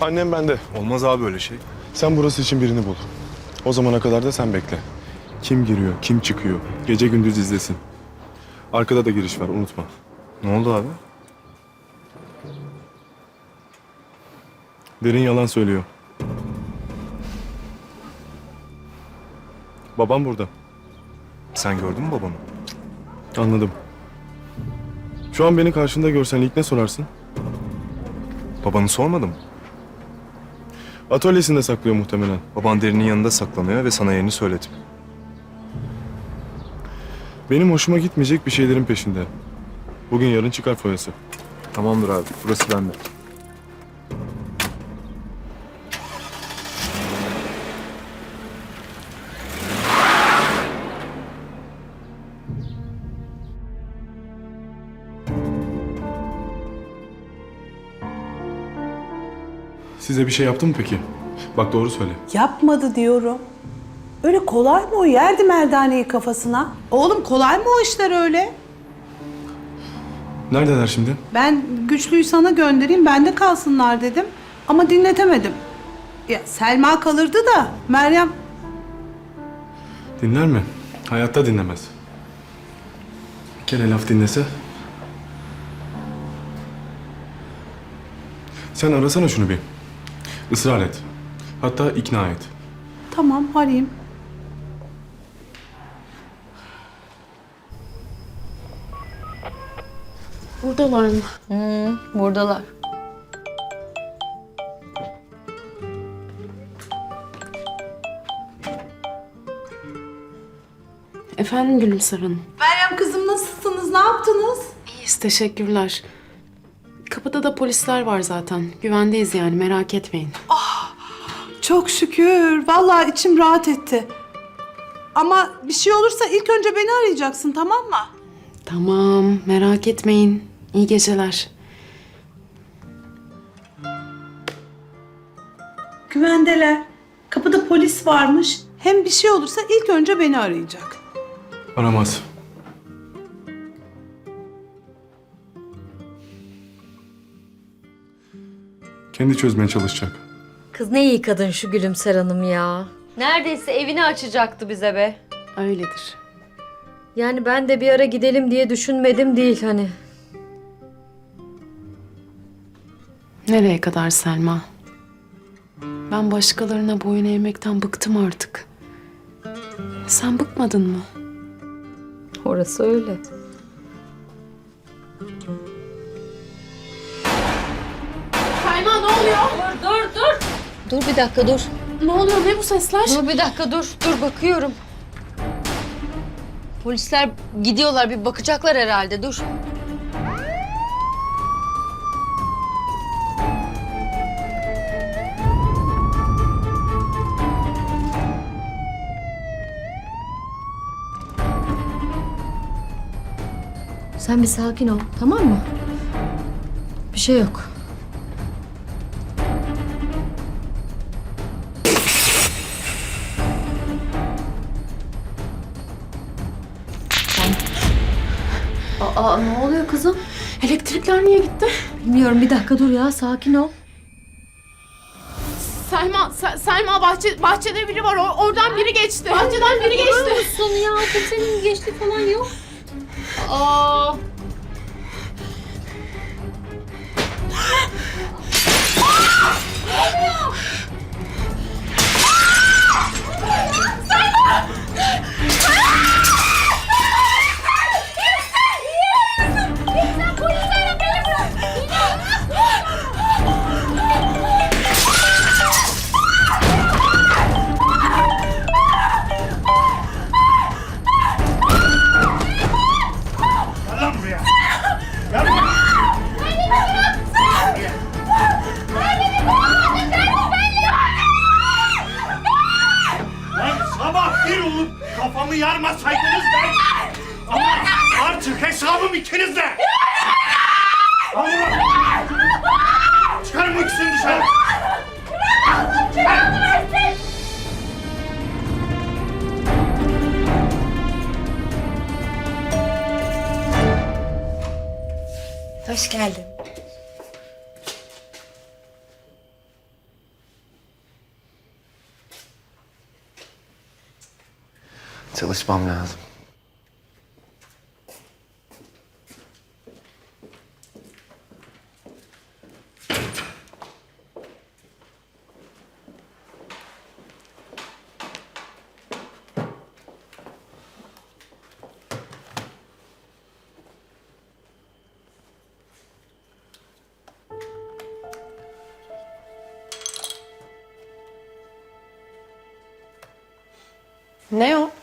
Annem bende. Olmaz abi öyle şey. Sen burası için birini bul. O zamana kadar da sen bekle. Kim giriyor, kim çıkıyor. Gece gündüz izlesin. Arkada da giriş var unutma. Ne oldu abi? Derin yalan söylüyor. Babam burada. Sen gördün mü babamı? Anladım. Şu an beni karşında görsen ilk ne sorarsın? Babanı sormadım. Atölyesinde saklıyor muhtemelen. Baban derinin yanında saklanıyor ve sana yerini söyledim. Benim hoşuma gitmeyecek bir şeylerin peşinde. Bugün yarın çıkar foyası. Tamamdır abi. Burası bende. Size bir şey yaptı mı peki? Bak doğru söyle. Yapmadı diyorum. Öyle kolay mı o? Yerdi merdaneyi kafasına. Oğlum kolay mı o işler öyle? Neredeler şimdi? Ben güçlüyü sana göndereyim, bende kalsınlar dedim. Ama dinletemedim. Ya Selma kalırdı da Meryem Dinler mi? Hayatta dinlemez. Bir kere laf dinlese. Sen arasana şunu bir. Israr et. Hatta ikna et. tamam arayayım. Buradalar mı? Buradalar. Efendim Gülümser Hanım. Meryem kızım nasılsınız? Ne yaptınız? İyiyiz teşekkürler. Kapıda da polisler var zaten. Güvendeyiz yani merak etmeyin. Çok şükür. Vallahi içim rahat etti. Ama bir şey olursa ilk önce beni arayacaksın tamam mı? Tamam merak etmeyin. İyi geceler. Güvendeler. Kapıda polis varmış. Hem bir şey olursa ilk önce beni arayacak. Aramaz. Kendi çözmeye çalışacak. Kız ne iyi kadın şu Gülümser Hanım ya. Neredeyse evini açacaktı bize be. Öyledir. Yani ben de bir ara gidelim diye düşünmedim değil hani. Nereye kadar Selma? Ben başkalarına boyun eğmekten bıktım artık. Sen bıkmadın mı? Orası öyle. Dur. Bir dakika dur. Ne oluyor ne bu sesler? Dur bir dakika dur. Dur bakıyorum. Polisler gidiyorlar bir bakacaklar herhalde dur. Sen bir sakin ol tamam mı? Bir şey yok. Aa ne oluyor kızım? Elektrikler niye gitti? Bilmiyorum bir dakika dur ya sakin ol. Selma, Se- Selma bahçe, bahçede biri var. O- oradan biri geçti. Bahçeden biri geçti. Son ya kimsenin geçti falan yok. Aa. Lan yarmasaydınız ben... Ama artık hesabım ikinizde. Allah! Çıkarın bu ikisini dışarı. Hoş geldin. Çalışmam lazım. Ne o?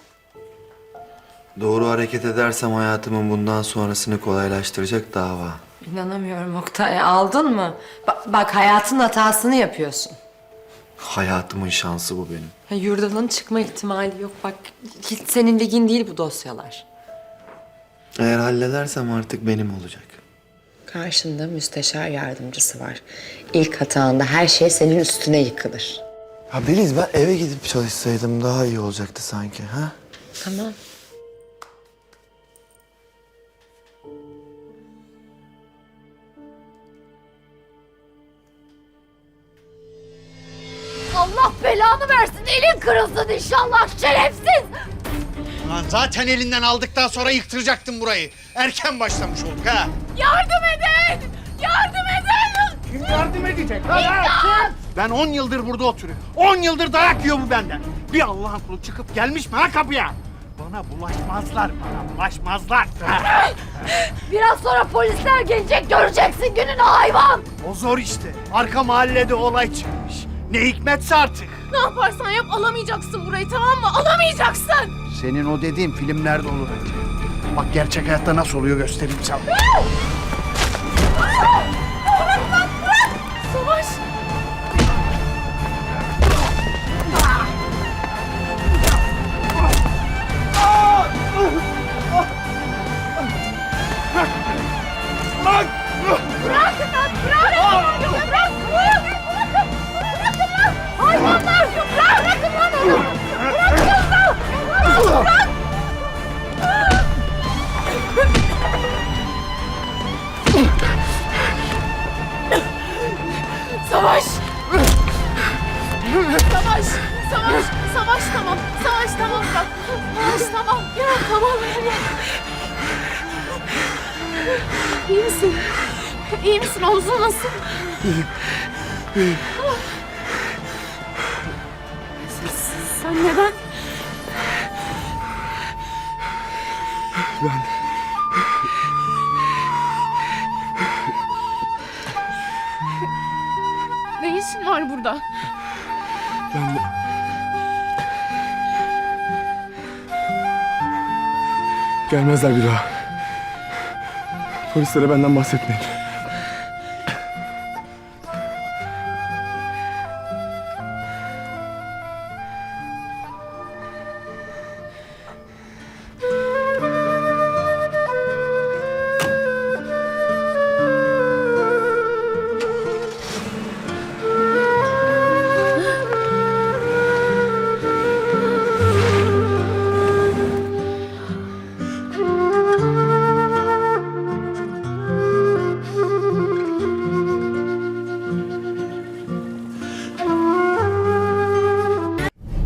Doğru hareket edersem hayatımın bundan sonrasını kolaylaştıracak dava. İnanamıyorum Oktay. Aldın mı? Ba- bak hayatın hatasını yapıyorsun. Hayatımın şansı bu benim. Ya, Yurdanın çıkma ihtimali yok. Bak hiç senin ligin değil bu dosyalar. Eğer halledersem artık benim olacak. Karşında müsteşar yardımcısı var. İlk hatanda her şey senin üstüne yıkılır. Ha Beliz ben eve gidip çalışsaydım daha iyi olacaktı sanki ha? Tamam. Allah belanı versin. Elin kırılsın inşallah şerefsiz. Lan zaten elinden aldıktan sonra yıktıracaktın burayı. Erken başlamış olduk ha. Yardım edin! Yardım edin! Kim yardım edecek? Ha, ha, kim? Ben 10 yıldır burada oturuyorum. 10 yıldır dayak yiyor bu benden. Bir Allah'ın kulu çıkıp gelmiş mi ha kapıya? Bana bulaşmazlar, bana bulaşmazlar. Ha, Biraz sonra polisler gelecek göreceksin gününü hayvan. O zor işte. Arka mahallede olay çıkmış. Ne hikmetse artık. Ne yaparsan yap alamayacaksın burayı tamam mı? Alamayacaksın! Senin o dediğin filmlerde olur önce. Bak gerçek hayatta nasıl oluyor göstereyim sana. Savaş tamam. Ya tamam. İyi misin? İyi misin? Omzun nasıl? Sen- Sen neden? Ne işin var burada? Ben de... Gelmezler bir daha. Polislere benden bahsetmeyin.